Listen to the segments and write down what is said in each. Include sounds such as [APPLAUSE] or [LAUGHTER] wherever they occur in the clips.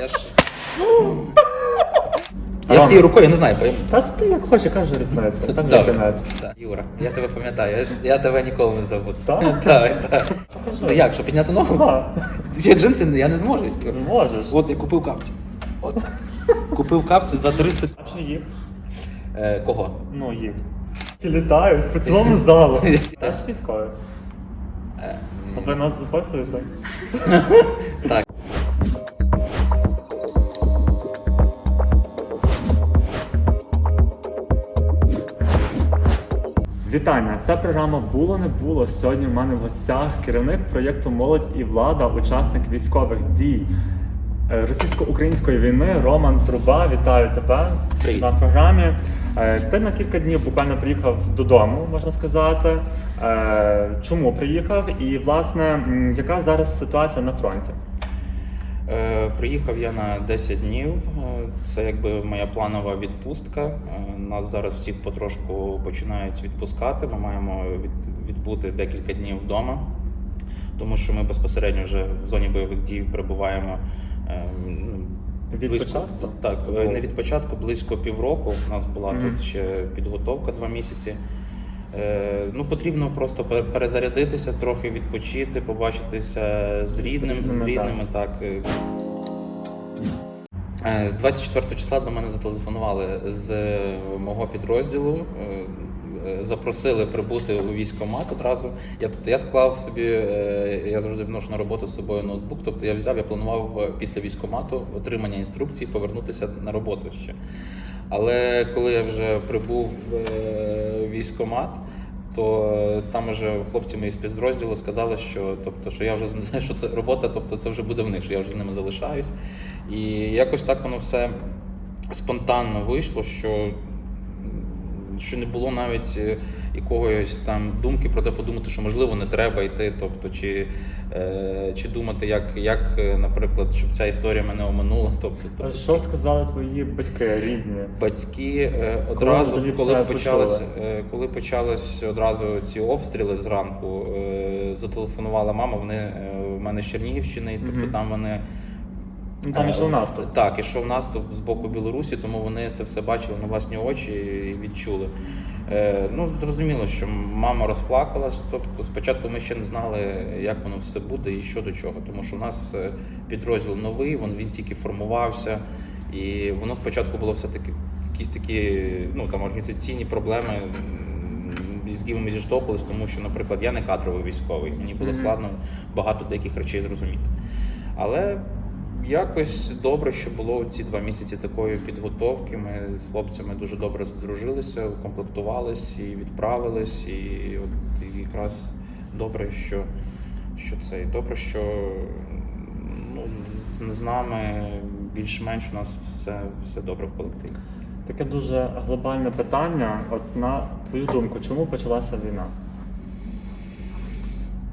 Я ж. Я з цією рукою не знаю, пойму. Та ти як хочеш, каже різниця. Там є кінець. Юра, я тебе пам'ятаю, я, я тебе ніколи не забуду. Так? [LAUGHS] Так, так. Покажи. Та як, що підняти ногу? Ці джинси я не зможу. Юр. Можеш. От я купив капці. От. Купив капці за 30. А чи їх? Е, кого? Ну, їх. Ті літають по цілому залу. Та- [LAUGHS] Теж військові. Е, А ви нас записуєте? Так. [LAUGHS] Вітання! Це програма було не було. Сьогодні в мене в гостях керівник проєкту Молодь і влада, учасник військових дій е, російсько-української війни Роман Труба. Вітаю тебе Привіт. на програмі. Е, Ти на кілька днів буквально приїхав додому, можна сказати. Е, Чому приїхав? І власне, яка зараз ситуація на фронті? Е, Приїхав я на 10 днів. Е, Це якби моя планова відпустка. Е, Нас зараз всіх потрошку починають відпускати. Ми маємо від- відбути декілька днів вдома, тому що ми безпосередньо вже в зоні бойових дій перебуваємо. ну, Від близько, початку? Так, Тобто- не від початку, близько півроку. У нас була Мгм. тут ще підготовка два місяці. Е, Ну, потрібно просто перезарядитися, трохи відпочити, побачитися з рідним, з рідними так. е. Е, З 24 числа до мене зателефонували з мого підрозділу. Е, Запросили прибути у військкомат одразу. Я тобто я склав собі, е, я завжди вношу на роботу з собою ноутбук. Тобто я взяв, я планував е, після військкомату отримання інструкцій повернутися на роботу ще. Але коли я вже прибув в військкомат, то там вже хлопці мої з підрозділу сказали, що тобто, що я вже [LAUGHS] що це робота, тобто це вже буде в них, що я вже з ними залишаюсь. І якось так воно все спонтанно вийшло, що, що не було навіть е, якогось там думки про те подумати, що можливо не треба йти. Тобто, чи, е, чи думати, як, як, е, наприклад, щоб ця історія мене оминула. Тобто, тобто Що сказали твої батьки рідні? Батьки е, Коли одразу, коли, це почалось, е, коли почались одразу ці обстріли зранку, е, зателефонувала мама. Вони е, в мене з Чернігівщини, тобто Мгм. там вони Ну там Е, ішов наступ. Так, ішов наступ з боку Білорусі, тому вони це все бачили на власні очі і відчули. Е, ну, зрозуміло, що мама розплакалась. Тобто, спочатку ми ще не знали, як воно все буде і що до чого. Тому що в нас е, підрозділ новий, він, він тільки формувався, і воно спочатку було все-таки якісь такі ну, там, організаційні проблеми. З якими ми зіштовхувались, тому що, наприклад, я не кадровий військовий, мені було складно багато деяких речей зрозуміти. Але Якось добре, що було ці два місяці такої підготовки. Ми з хлопцями дуже добре здружилися, укомплектувались і відправились. І от якраз добре, що, що це і добре, що ну, з, з нами більш-менш у нас все, все добре в колективі. Таке дуже глобальне питання. От на твою думку, чому почалася війна?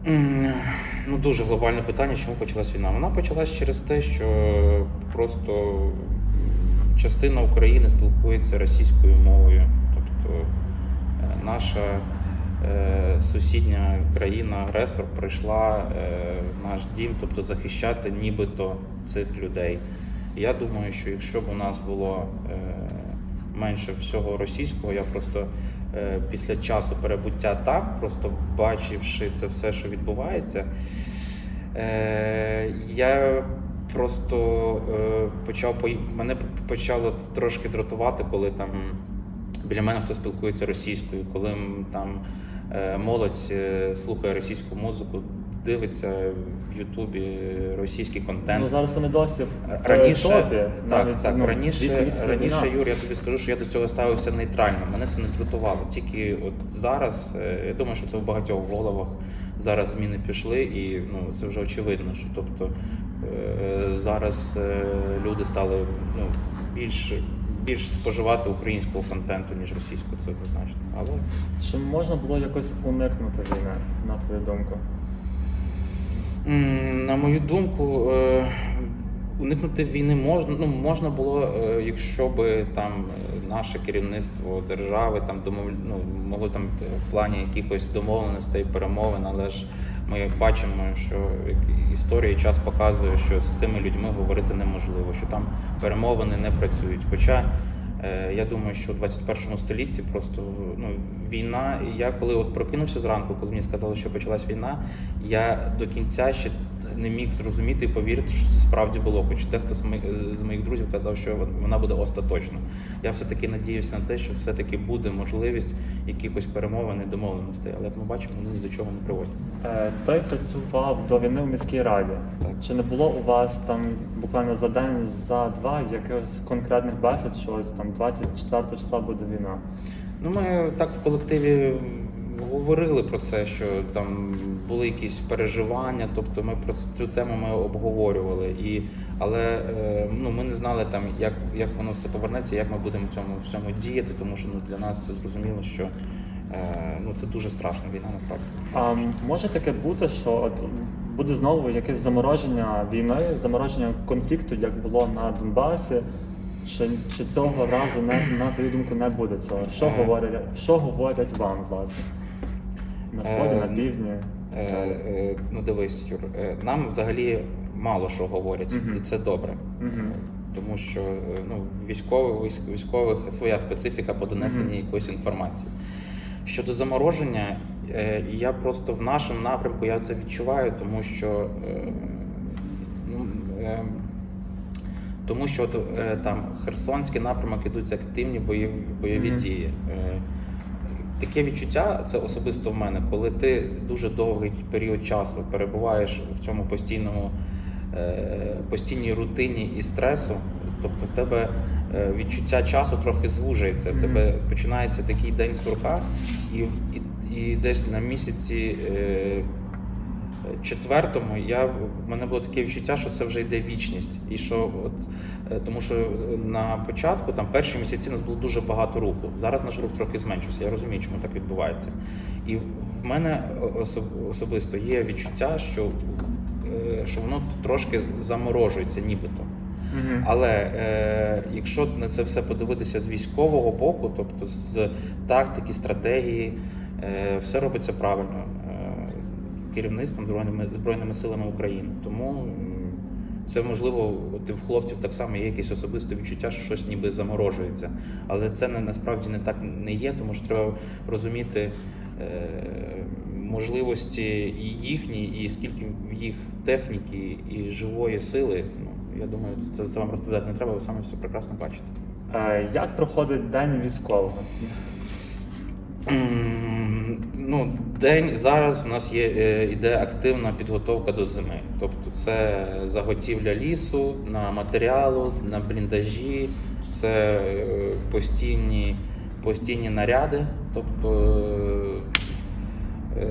Ну, дуже глобальне питання, чому почалась війна. Вона почалась через те, що просто частина України спілкується російською мовою. Тобто е, наша е, сусідня країна-агресор прийшла е, в наш дім, тобто захищати нібито цих людей. Я думаю, що якщо б у нас було менше всього російського, я просто після часу перебуття там, просто бачивши це все, що відбувається, е, я просто е, почав мене почало трошки дратувати, коли там біля мене хто спілкується російською, коли там е, молодь е, слухає російську музику, дивиться в Ютубі російський контент. Ну зараз вони досі в Раніше, топі. так, навіть, так, ну, раніше, вісім місяців раніше, війна. Юр, я тобі скажу, що я до цього ставився нейтрально. Мене це не дратувало. Тільки от зараз, е, я думаю, що це в багатьох головах зараз зміни пішли, і ну, це вже очевидно, що тобто е, зараз е, люди стали ну, більш, більш споживати українського контенту, ніж російського, це однозначно. Але Чи можна було якось уникнути війни, на твою думку? На мою думку, е, уникнути війни можна. Ну можна було, е, якщо би там наше керівництво держави там домов... ну, могло там в плані якихось домовленостей, перемовин, але ж Ми бачимо, що історія і час показує, що з цими людьми говорити неможливо, що там перемовини не працюють. Хоча я думаю, що у 21 столітті просто ну, війна. Я коли от прокинувся зранку, коли мені сказали, що почалась війна, я до кінця ще не міг зрозуміти і повірити, що це справді було. Хоч дехто з моїх, з моїх друзів казав, що вона буде остаточно. Я все-таки надіюся на те, що все-таки буде можливість якихось перемовин і домовленостей. Але як ми бачимо, вони ні до чого не приводять. Е, Ти працював до війни в міській раді. Так. Чи не було у вас там буквально за день, за два якихось конкретних бесід, що ось там 24 числа буде війна? Ну, ми так в колективі говорили про це, що там були якісь переживання, тобто ми про цю тему ми обговорювали. І, але е, ну, ми не знали там, як, як воно все повернеться, як ми будемо в цьому всьому діяти, тому що ну, для нас це зрозуміло, що е, ну, це дуже страшна війна насправді. А може таке бути, що от буде знову якесь замороження війни, замороження конфлікту, як було на Донбасі? Чи, чи цього разу не на твою думку не буде цього? Що говорять, що говорять вам, власне? На сході, Е, на півдні? Е, е, ну дивись, Юр, нам взагалі мало що говорять, і це добре. Тому що ну, військових, військових своя специфіка по донесенні Мгм. якоїсь інформації. Щодо замороження, я просто в нашому напрямку я це відчуваю, тому що ну, тому що от, там Херсонський напрямок ідуть активні бойові, бойові дії. Таке відчуття, це особисто в мене, коли ти дуже довгий період часу перебуваєш в цьому постійному е, постійній рутині і стресу, тобто в тебе е, відчуття часу трохи звужується. В тебе починається такий день сурка, і, і, і десь на місяці е, четвертому я в мене було таке відчуття, що це вже йде вічність. І що от е, тому, що на початку, там перші місяці, у нас було дуже багато руху. Зараз наш рух трохи зменшився. Я розумію, чому так відбувається. І в мене особ- особисто є відчуття, що, е, що воно трошки заморожується, нібито. Мгм. Але е, якщо на це все подивитися з військового боку, тобто з тактики, стратегії, е, все робиться правильно е, керівництвом збройними збройними силами України. Тому це можливо, от в хлопців так само є якесь особисте відчуття, що щось ніби заморожується. Але це не насправді не так не є, тому що треба розуміти. е, Можливості і їхні, і скільки їх техніки і живої сили. Ну я думаю, це, це вам розповідати не треба, ви самі все прекрасно бачите. Як проходить день військового? Ну, день зараз в нас є е, іде активна підготовка до зими. Тобто це заготівля лісу на матеріалу, на бліндажі, це е, постійні, постійні наряди. Тобто е,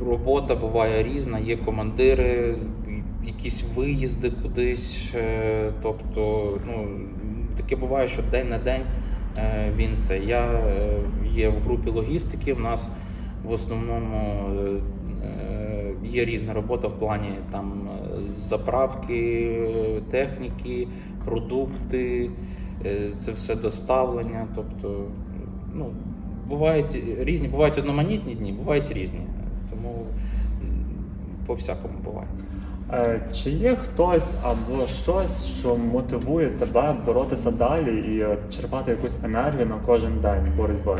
робота буває різна, є командири, якісь виїзди кудись. Тобто, ну, таке буває, що день на день він це. Я е, є в групі логістики. В нас в основному е, е, є різна робота в плані там е, заправки е, техніки, продукти, е, це все доставлення. Тобто, ну, бувають різні, бувають одноманітні дні, бувають різні. Тому по всякому буває. Е, Чи є хтось або щось, що мотивує тебе боротися далі і е, черпати якусь енергію на кожен день боротьби?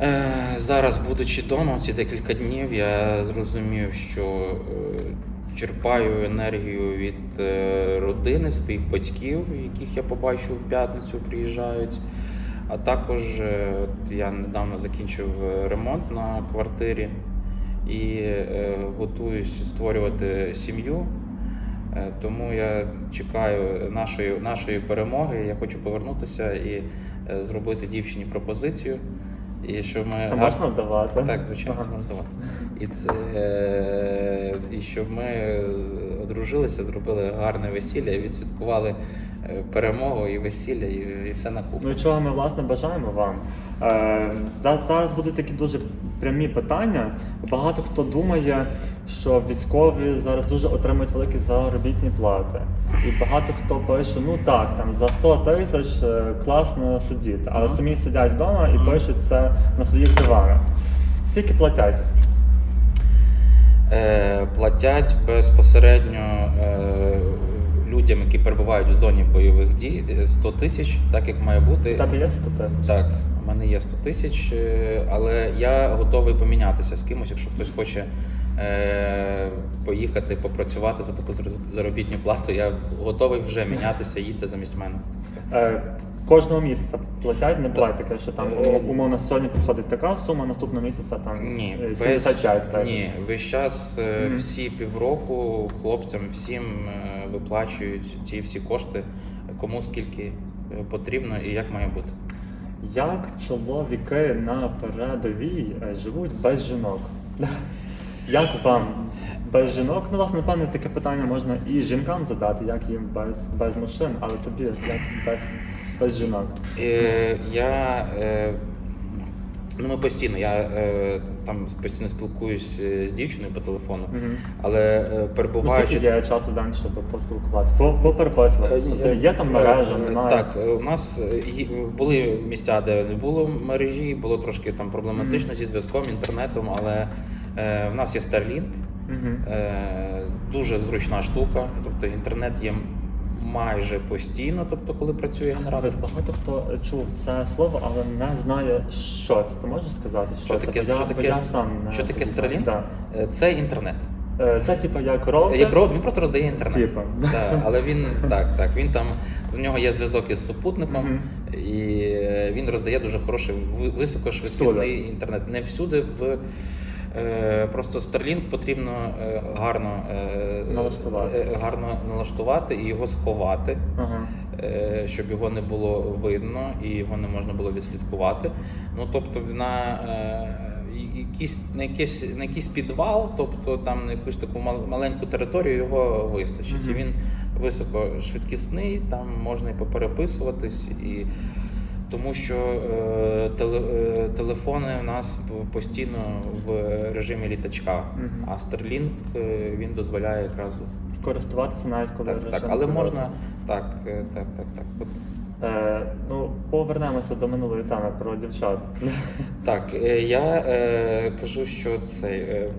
Е, Зараз, будучи вдома, ці декілька днів, я зрозумів, що черпаю енергію від родини, своїх батьків, яких я побачив в п'ятницю, приїжджають. А також я недавно закінчив ремонт на квартирі і е, готуюсь створювати сім'ю. Е, Тому я чекаю нашої, нашої перемоги. Я хочу повернутися і е, зробити дівчині пропозицію. І щоб ми Це можна давати? так, звичайно, Ага. це можна давати. І, це, і щоб ми одружилися, зробили гарне весілля, відсвяткували перемогу і весілля, і, і все на купу. Ну і чого ми власне бажаємо вам? Е, зараз будуть такі дуже прямі питання. Багато хто думає, що військові зараз дуже отримують великі заробітні плати. І багато хто пише, ну так, там за 100 тисяч е, класно сидіти, але самі сидять вдома і пишуть це на своїх диванах. Скільки платять? е, платять безпосередньо е, людям, які перебувають у зоні бойових дій, 100 тисяч, так як має бути. Тебе є 100 тисяч? Так, у мене є 100 тисяч, е, але я готовий помінятися з кимось, якщо хтось хоче е, поїхати, попрацювати за таку заробітну плату. Я готовий вже мінятися, їдьте замість мене. Е, Кожного місяця платять, не буває таке, що там умовно сьогодні приходить така сума, наступного місяця там Ні, е, весь, ні, весь час Мгм. всі півроку хлопцям всім виплачують ці всі кошти, кому скільки потрібно і як має бути. Як чоловіки на передовій е, живуть без жінок? Як вам без жінок? Ну, власне, напевне, таке питання можна і жінкам задати, як їм без, без мужчин, але тобі як без, без жінок. Е, я е, ну ми постійно, я е, там постійно спілкуюсь е, з дівчиною по телефону, Мгм. але е, Ну, перебуваючи. скільки є часу в день, щоб поспілкуватися? По- Попереписуватися. Е, Є там е, мережа, е, немає? Так, е, у нас е, були місця, де не було мережі, було трошки там проблематично зі зв'язком, інтернетом, але е, в нас є Starlink, Мгм. е, дуже зручна штука. Тобто інтернет є майже постійно, тобто коли працює генератор. Багато хто чув це слово, але не знає, що це. Ти можеш сказати, що, Що це? таке- Бо я, що бо таке- я сам що таке. Starlink? Да. Е, Це інтернет. Е, Це типу як роутер. Як роут, він просто роздає інтернет. Типа. Так, але він так, так. Він там в нього є зв'язок із супутником, і е, він роздає дуже хороший високошвидкісний інтернет. Не всюди в. Е, просто Starlink потрібно е, гарно, е, Налаштувати. гарно налаштувати і його сховати, Ага. щоб його не було видно і його не можна було відслідкувати. Ну тобто на якийсь, на, якийсь, на якийсь підвал, тобто там на якусь таку мал- маленьку територію його вистачить. Мгм. І він високошвидкісний, там можна і попереписуватись, і тому що е, теле, е, телефони у нас постійно в режимі літачка, а Starlink е, він дозволяє якраз Користуватися навіть коли так, так, режим але можна так, е, так, так, так. От Е, ну, повернемося до минулої теми про дівчат. [LAUGHS] Так, е, я е, кажу, що це е,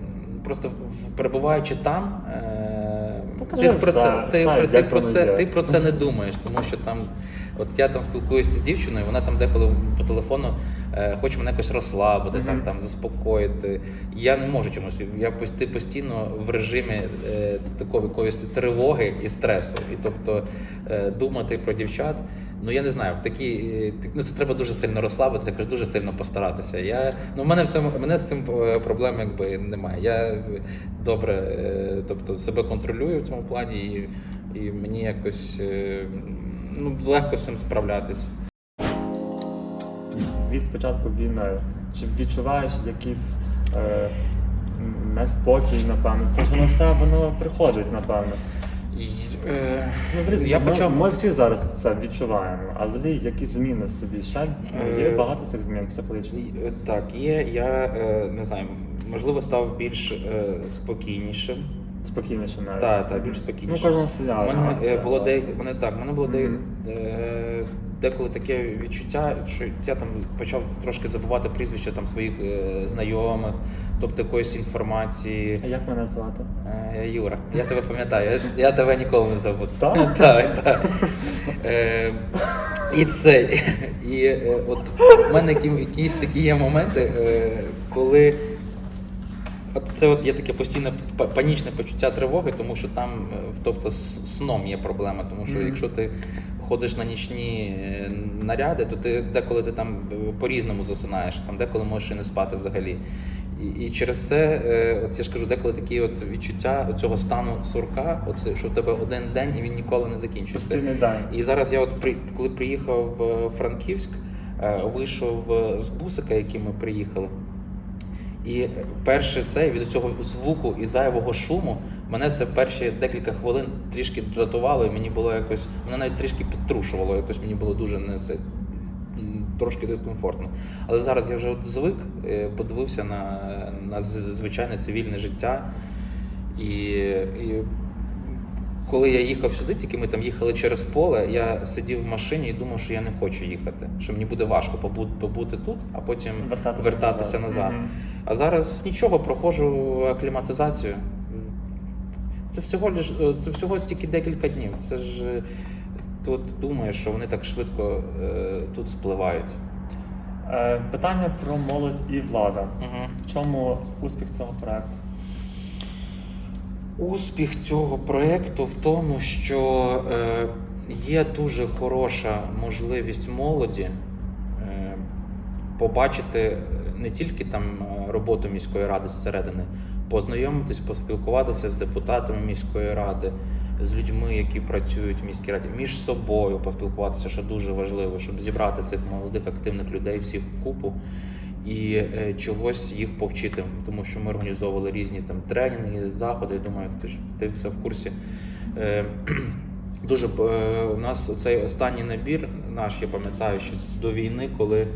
просто в- перебуваючи там, е, Та ти, про все, це, ти, про- ти, як про воно це, ти про це не [LAUGHS] думаєш, тому що там, от я там спілкуюся з дівчиною, вона там деколи по телефону е, хоче мене якось розслабити, там, Мгм. там заспокоїти. Я не можу чомусь. Я постійно в режимі е, такої якоїсь тривоги і стресу. І тобто е, думати про дівчат. Ну я не знаю, в такі е, ну це треба дуже сильно розслабитися, якось дуже сильно постаратися. Я ну в мене в цьому мене з цим е, проблем якби немає. Я е, добре, тобто себе контролюю в цьому плані, і, і мені якось ну легко з цим справлятись. Від початку війни. Чи відчуваєш якийсь е, неспокій, напевно? Це ж воно все воно приходить, напевно. Е, Ну, зрізь, я ми, почав ми всі зараз це відчуваємо, а взагалі якісь зміни в собі. Ще ну, є Е, багато цих змін психологічних. Е, Так, є. Я е, не знаю, можливо, став більш е, спокійнішим. Спокійніше навіть. Так, так, більш Ну, спокійніше. кожна своя. У мене е, було деяк, мене так, мене було де, Мгм. е, деколи таке відчуття, що я там почав трошки забувати прізвища там своїх е, знайомих, тобто якоїсь інформації. А як мене звати? Е, Юра, я тебе пам'ятаю, я, я тебе ніколи не забуду. Так? [LAUGHS] так, так. Е, і це. І е, от в мене які, якісь такі є моменти, е, коли. От це от є таке постійне па- панічне почуття тривоги, тому що там, е, тобто, з сном є проблема. Тому що Мгм. якщо ти ходиш на нічні е, наряди, то ти деколи ти там е, по-різному засинаєш, там деколи можеш і не спати взагалі. І, і через це, от я ж кажу, деколи такі от відчуття цього стану сурка, от, що в тебе один день і він ніколи не закінчується. Постійний день. І зараз я, от при коли приїхав в Франківськ, вийшов з бусика, яким ми приїхали. І перше це від цього звуку і зайвого шуму мене це перші декілька хвилин трішки дратувало, і мені було якось, мене навіть трішки підтрушувало, якось мені було дуже не це трошки дискомфортно. Але зараз я вже от звик, е, подивився на, на звичайне цивільне життя і, і коли я їхав сюди, тільки ми там їхали через поле, я сидів в машині і думав, що я не хочу їхати, що мені буде важко побути, побути тут, а потім Вертатися, вертатися назад. Мгм. А зараз нічого, проходжу акліматизацію. Це всього лиш, е, це всього тільки декілька днів. Це ж е, тут думаєш, що вони так швидко е, тут спливають. Е, Питання про молодь і влада. Угу. В чому успіх цього проекту? Успіх цього проєкту в тому, що е, є дуже хороша можливість молоді е, побачити не тільки там е, роботу міської ради зсередини, познайомитись, поспілкуватися з депутатами міської ради, з людьми, які працюють в міській раді, між собою поспілкуватися, що дуже важливо, щоб зібрати цих молодих активних людей всіх вкупу і е, чогось їх повчити, тому що ми організовували різні там тренінги, заходи. Я думаю, ти ж ти все в курсі. Е, [CLEARS THROAT] Дуже е, у нас цей останній набір наш, я пам'ятаю, що до війни, коли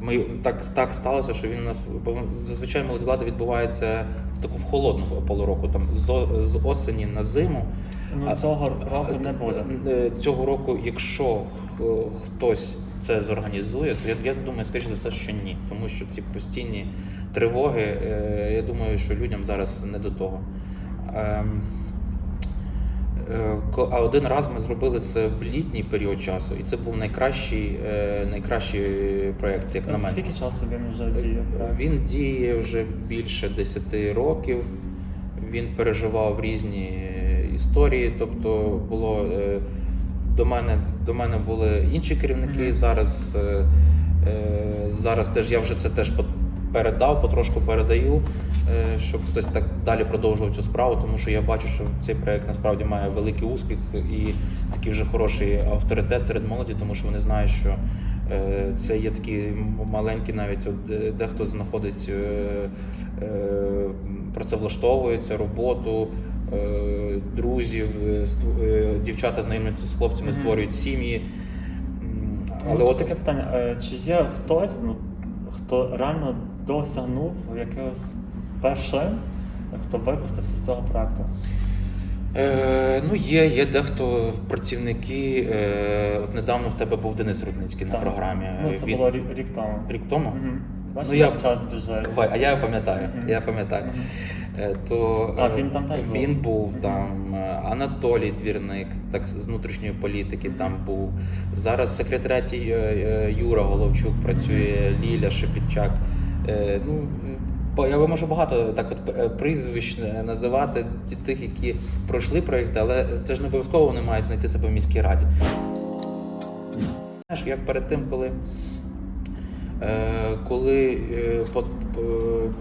ми так, так сталося, що він у нас зазвичай влада відбувається в таку в холодну полу року, там з, з осені на зиму. Ну, А- цього року не буде. Цього року, якщо хтось це зорганізує, то я, я думаю, скоріше за все, що ні. Тому що ці постійні тривоги, е, я думаю, що людям зараз не до того. Ем, е, А один раз ми зробили це в літній період часу, і це був найкращий, е, найкращий проєкт, як на мене. Скільки часу він вже діє? Він діє вже більше 10 років. Він переживав різні історії. Тобто було е, до мене до мене були інші керівники. Мгм. Зараз, е, е, зараз теж я вже це теж передав, потрошку передаю, е, щоб хтось так далі продовжував цю справу, тому що я бачу, що цей проект насправді має великий успіх і такий вже хороший авторитет серед молоді, тому що вони знають, що Е, Це є такі маленькі, навіть от, дехто знаходить е, е, працевлаштовується, роботу, друзів, е, е, дівчата знайомляться з хлопцями, створюють сім'ї. Але от таке питання: е, чи є хтось, ну, хто реально досягнув якихось вершин, хто випустився з цього проекту? Е, ну, є, є дехто працівники. Е, от недавно в тебе був Денис Рудницький на Так. програмі. Ну, це Він- було рік, рік тому. рік тому. Мгм. Бачиш, Ну, я- як час. Давай, А я пам'ятаю, Мгм. я пам'ятаю. Е, То А, е, він там теж був? він був Мгм. там. е, Анатолій Двірник, так з внутрішньої політики там був. Зараз в секретаріаті е, е, Юра Головчук працює, Ліля Шепітчак. Е, Ну я можу багато так от е, прізвищ е, називати тих, які пройшли проєкти, але це ж не обов'язково вони мають знайти себе в міській раді. Знаєш, як перед тим, коли, е, коли е, по-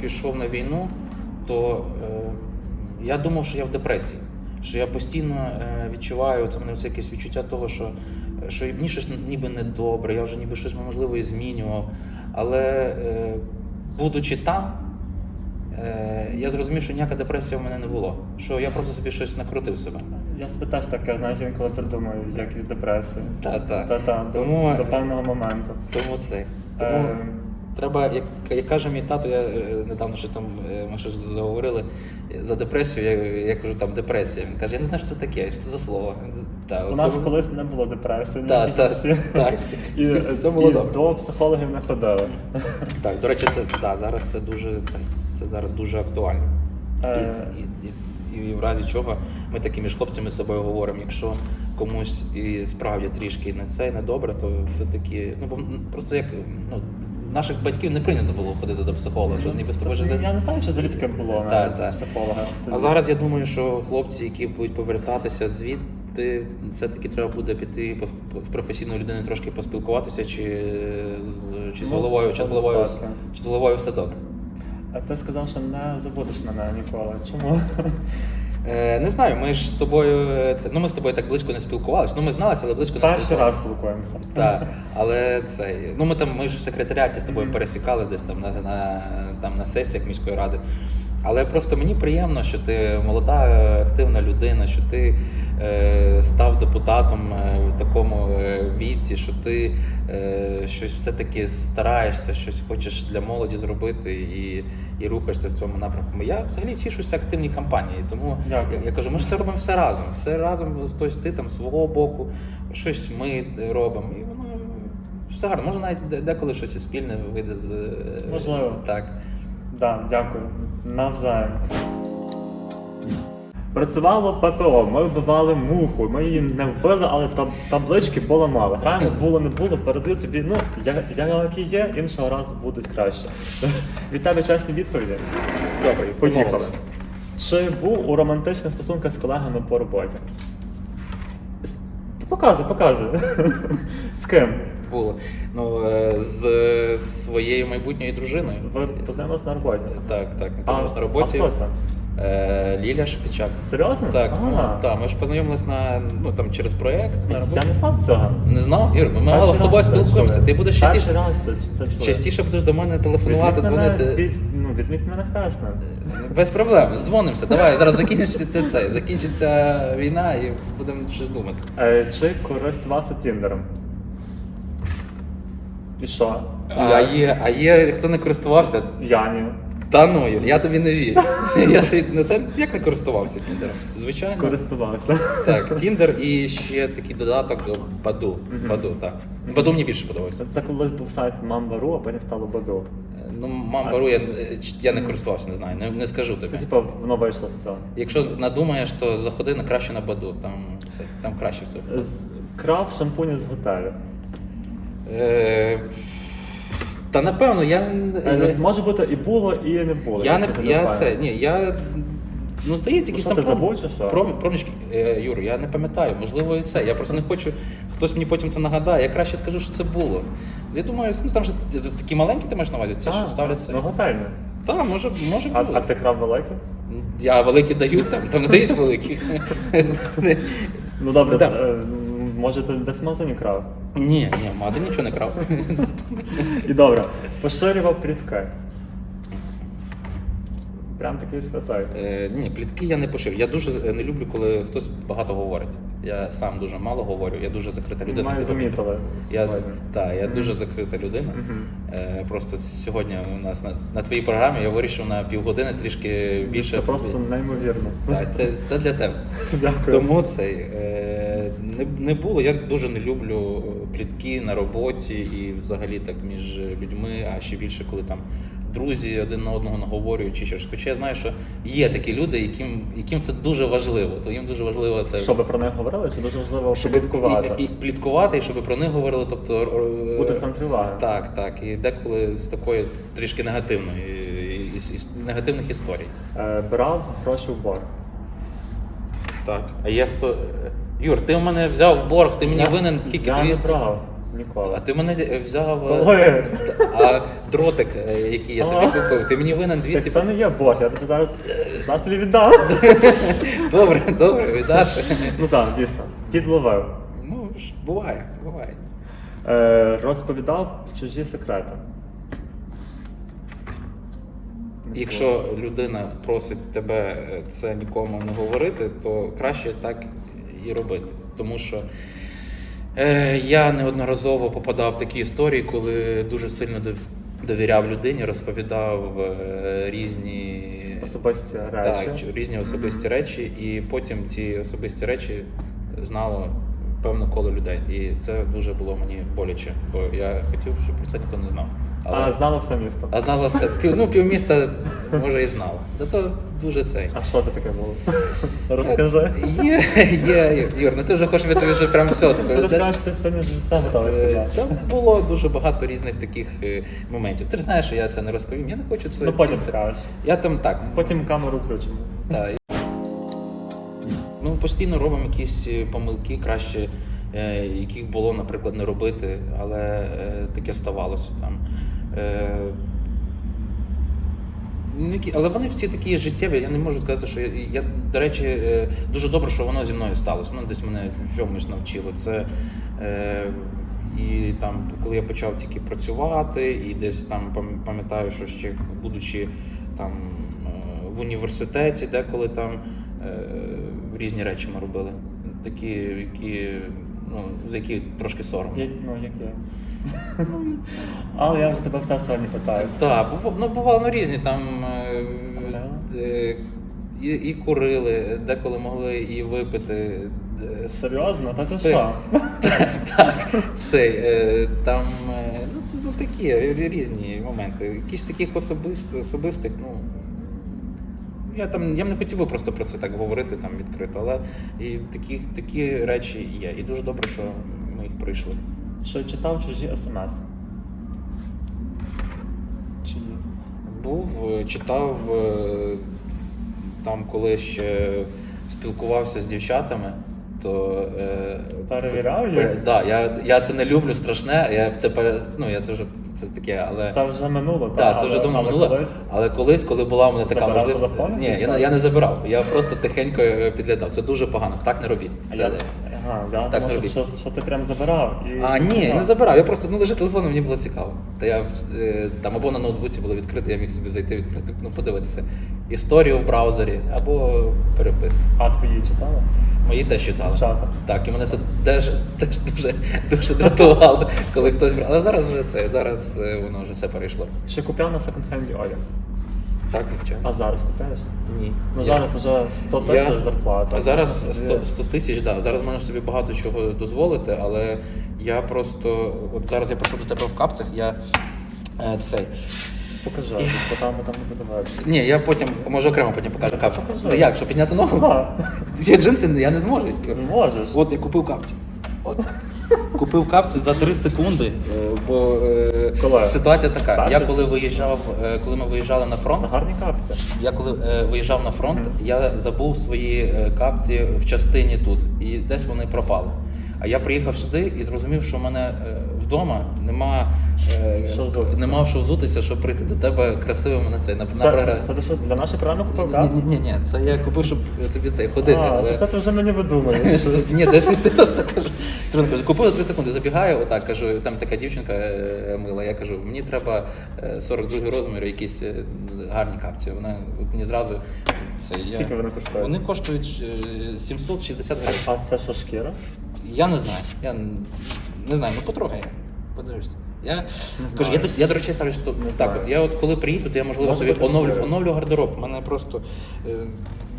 пішов на війну, то е, я думав, що я в депресії. Що я постійно е, відчуваю це мене це якесь відчуття того, що, що мені щось ніби недобре, я вже ніби щось можливо і змінював. Але е, будучи там, е, я зрозумів, що ніяка депресія в мене не було. Що я просто собі щось накрутив себе. Я теж таке, знаєш, інколи придумаю якісь депресії. Та, та. Та-та, до, Тому- до певного моменту. Тому це. Тому Е, треба, як, як каже мій тато, я е, недавно що там е, ми щось заговорили е, за депресію. Я, я кажу, там депресія. Він каже, я не знаю, що це таке, що це за слово. Та, у нас тому- колись не було депресії. Та, та, всі- так, І, всі- все було і добре. до психологів не ходили. [LAUGHS] Так, до речі, це да, зараз це дуже це, це зараз дуже актуально. Е. І, і, і, і в разі чого ми таки між хлопцями з собою говоримо, якщо комусь і справді трішки не це не добре, то все-таки, ну бо просто як ну, наших батьків не прийнято було ходити до психолога, що ніби з тобою Тобто, жити. Я не знаю, чи звідки було Та, та. психолога. А зараз я думаю, що хлопці, які будуть повертатися звідти, все-таки треба буде піти з професійною людиною трошки поспілкуватися, чи, з- чи з Ну, головою, чи з головою, чи з головою все добре. А ти сказав, що не забудеш мене ніколи. Чому? Е, не знаю, ми ж з тобою е, це. Ну ми з тобою так близько не спілкувалися. Ну ми зналися, але близько не Перший спілкувалися. раз спілкуємося. Так, але це. Ну ми там, ми ж в секретаріаті з тобою пересікались десь там на, на, там на сесіях міської ради. Але просто мені приємно, що ти молода, активна людина, що ти е, став депутатом е, в такому е, віці, що ти е, щось все-таки стараєшся, щось хочеш для молоді зробити і, і рухаєшся в цьому напрямку. Я взагалі тішуся активній кампанії, тому я, я кажу, ми ж це робимо все разом. Все разом, хтось ти там свого боку, щось ми робимо. І все гарно. Може навіть деколи щось і спільне вийде з е, Можливо. Так. Да, дякую. Навзаєм. Працювало ППО, ми вбивали муху, ми її не вбили, але таб- таблички поламали. Граємо [LAUGHS] було, не було, передаю тобі. Ну, я, я які є, іншого разу будуть краще. [LAUGHS] Від тебе чесні відповіді. Добре, поїхали. Чи був у романтичних стосунках з колегами по роботі? Показуй, показуй. [LAUGHS] З ким? Було. Ну, е, з своєю майбутньою дружиною. Ви познайомилися на роботі? Так, так. Ми познайомились на а роботі. хто це? Е. Серйозно? Так, А. ну, так, ми ж познайомились на ну там через проєкт на роботі. Я не знав цього. Не знав, Ір, ми мало з тобою спілкуємося. Ти будеш частіше, раз це, частіше будеш до мене телефонувати, Візьміть мене, дзвонити. від, ну, візьміть мене хресно. Без проблем, дзвонимося. Давай, зараз закінчиться це, це. Закінчиться війна і будемо щось думати. Е, чи користувався Тіндером? І що? А є, а є, хто не користувався? Я ні. Та ну, я тобі не вірю. [LAUGHS] Я тобі- ну, та як не користувався Тіндером? Звичайно. Користувався. Так, Тіндер і ще такий додаток Баду. Баду, так. Баду мені більше подобався. Це колись був сайт Mamba.ru, а потім стало Баду. Ну, мамбару я, я не користувався, не знаю, не, не скажу тобі. Це типу воно вийшло з цього. Якщо надумаєш, то заходи на краще на Баду, там, все, там краще все. З- Крав шампуні з готелю. Е, та напевно, я. Е, Може бути і було, і не було. я, не, якщо ти я пам'ятаєш. це. Ні, я. Ну, здається, Ну, якісь що, там ти пром- забув чи що? пром- проміжки. Е, Юр, я не пам'ятаю, можливо, і це. Я просто не хочу, хтось мені потім це нагадає. Я краще скажу, що це було. Я думаю, ну там же такі маленькі ти маєш на увазі, ці що ставляться. Ну, готельне. Так, може, може А, було. а ти крав велике? Я великі дають там, там не дають великих. Ну добре, Да. е, може ти десь в магазині крав? Ні, ні, в магазині нічого не крав. І добре, поширював плітки. Прям такий святой. Е, ні, плітки я не поширю. Я дуже е, не люблю, коли хтось багато говорить. Я сам дуже мало говорю, я дуже закрита людина. Ми замітили Я, сьогодні. так, я дуже закрита людина. Е, просто сьогодні у нас на, на твоїй програмі я вирішив на півгодини трішки більше. Це просто неймовірно. Так, це, це для тебе. Дякую. Тому цей е, не, не було. Я дуже не люблю е, плітки на роботі і взагалі так між людьми, а ще більше, коли там друзі один на одного наговорюють чи щось. Хоча я знаю, що є такі люди, яким, яким це дуже важливо. То їм дуже важливо це Щоб про них говорили, чи дуже важливо щоб пліткувати? і, і пліткувати, і щоб про них говорили. Тобто е, Бути уваги. Так, так. І деколи з такої трішки негативної і- і- і- негативних історій. Е, брав гроші в борг. Так. А є хто. Юр, ти в мене взяв в борг, ти мені Я- винен скільки Я 200? не брав ніколи. А ти мене взяв. е, Коли? А дротик, е, який я тобі А. купив, ти мені винен 200. Так це не є борг, я тобі зараз, зараз тобі віддам. [LAUGHS] Добре, добре, віддаш. ну так, дійсно. Підловив. Ну, ж, буває, буває. Е, розповідав чужі секрети. Якщо людина просить тебе е, це нікому не говорити, то краще так і робити. Тому що е, я неодноразово попадав в такі історії, коли дуже сильно довіряв людині, розповідав е, різні Особисті речі. Так, різні особисті речі, і потім ці особисті речі знало певне коло людей. І це дуже було мені боляче, бо я хотів, щоб про це ніхто не знав. А знало все місто. а знало все. Пів, ну, півміста, може, і знало. Та то дуже цей. А що це таке було? [LAUGHS] Розкажи. Є, є, Юр, ну ти вже хочеш, я тобі вже прям все Ти таке. розкажеш, ти сьогодні вже все готовий Е, сказати. Там було дуже багато різних таких е, моментів. Ти ж знаєш, що я це не розповім. Я не хочу це. Ну потім скажеш. Я там так. Потім камеру включимо. Так. Ну, постійно робимо якісь е, помилки, краще, яких було, наприклад, не робити, але е, таке ставалося там. Е, ну, але вони всі такі життєві, я не можу сказати, що я, я до речі, е, дуже добре, що воно зі мною сталося. Воно десь мене чомусь навчило. Це е, і там, коли я почав тільки працювати, і десь там пам'ятаю, що ще будучи там е, в університеті, деколи там е, різні речі ми робили. Такі, які, ну, за які трошки соромно. Я- Ну, [LAUGHS] яке? Але я вже тебе все сьогодні питаю. Так, бува- ну, бувало ну, різні там. е, е, І, і курили, деколи могли і випити. е, Серйозно? Та ти Спи- що? Так, цей, е, там е, ну, ну, такі рі- різні моменти. Якісь таких особист, особистих, ну. Я там я б не хотів би просто про це так говорити там відкрито, але і такі, такі речі є. І дуже добре, що ми їх пройшли. Що читав чужі смс? Чи ні? Був, е, читав е, там, коли ще спілкувався з дівчатами, то. е, Перевіряв їх? пере- Да, я, я це не люблю страшне. Я це пере, ну, я це вже це таке, але. Це вже минуло, Так, це вже давно минуло. колись- Але колись, коли була в мене така можливість. Ні, я, я не забирав. Я просто тихенько е, підглядав. Це дуже погано. Так не робіть. Це- ага, я Так думав, робіть. що, що ти прям забирав. І... А, ні, не забирав. Я просто ну лежить телефон, мені було цікаво. Та я е, там або на ноутбуці було відкрите, я міг собі зайти відкрити, ну подивитися. Історію в браузері або переписку. А твої читали? Мої теж читали. Дівчата. Так, і мене це теж, теж дуже, дуже дратувало, коли хтось брав. Але зараз вже це, зараз е, воно вже все перейшло. Чи купляв на секонд-хенді одяг? Так, звичайно. А зараз купляєш? Ні. Ну Я- зараз вже 100 Я- тисяч зарплата. А зараз Тоді- 100, 100 тисяч, да. Зараз можна собі багато чого дозволити, але я просто. От зараз я прийшов до тебе в капцях, я е, цей. Покажи, бо там, там не буде. Ні, я потім, може окремо потім покажу капці. Покажи. Ну як, щоб підняти ногу? Ці джинси я не зможу. Не можеш. От я купив капці. От. Купив капці за 3 секунди, е, бо е, Коли? ситуація така. Так, Я коли виїжджав, е, коли ми виїжджали на фронт, гарні капці. Я коли е, виїжджав на фронт, я забув свої е, капці в частині тут, і десь вони пропали. А я приїхав сюди і зрозумів, що в мене е, вдома нема, е, Що взутися. нема в що взутися, щоб прийти до тебе красивим на цей на, на Це, програмі. це ти що, для нашої програми купив Ні, ні, ні, ні, це я купив, щоб тобі цей ходити, А, але. це ти вже мені видумаєш. [LAUGHS] Ні, де ти серйозно кажу. Трон каже, купив за 3 секунди, забігаю, отак кажу, там така дівчинка е, мила. Я кажу, мені треба е, 42 розмір, якісь е, гарні капці. Вона от мені зразу це я. Скільки вони коштують? Вони коштують е, 760 гривень. А це що шкіра? Я не знаю. Я не знаю, ну потрогай. Подивишся. Я кажу, я, тут- я до речі ставлюсь що Не так, знаю. от я от коли приїду, то я можливо Може собі бути оновлю, оновлю гардероб. У мене просто е,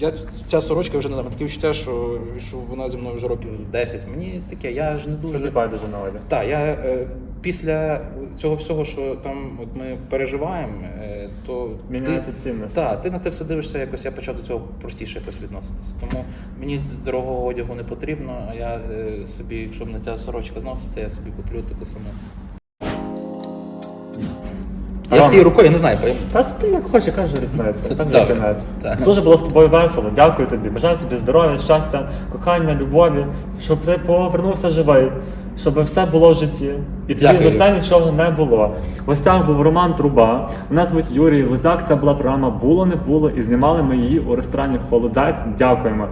я ця сорочка вже не знаю, таке відчуття, що, що вона зі мною вже років 10. Мені таке, я ж не дуже. Тобі байдуже на одяг. Так, я е, після цього всього, що там от ми переживаємо, е, то Міняються ти, цінності. Так, ти на це все дивишся якось. Я почав до цього простіше якось відноситися. Тому мені дорогого одягу не потрібно. А я е, собі, якщо мене ця сорочка зноситься, я собі куплю таку саму. Я з цією рукою я не знаю, прям. Та ти як хочеш, яка ж різниця. Там є кінець. так. Дуже було з тобою весело. Дякую тобі. Бажаю тобі здоров'я, щастя, кохання, любові, щоб ти повернувся живий, щоб все було в житті. І тобі Дякую. за це нічого не було. В гостях був Роман Труба. Мене звуть Юрій Лузяк. Це була програма Було не було. І знімали ми її у ресторані Холодець. Дякуємо.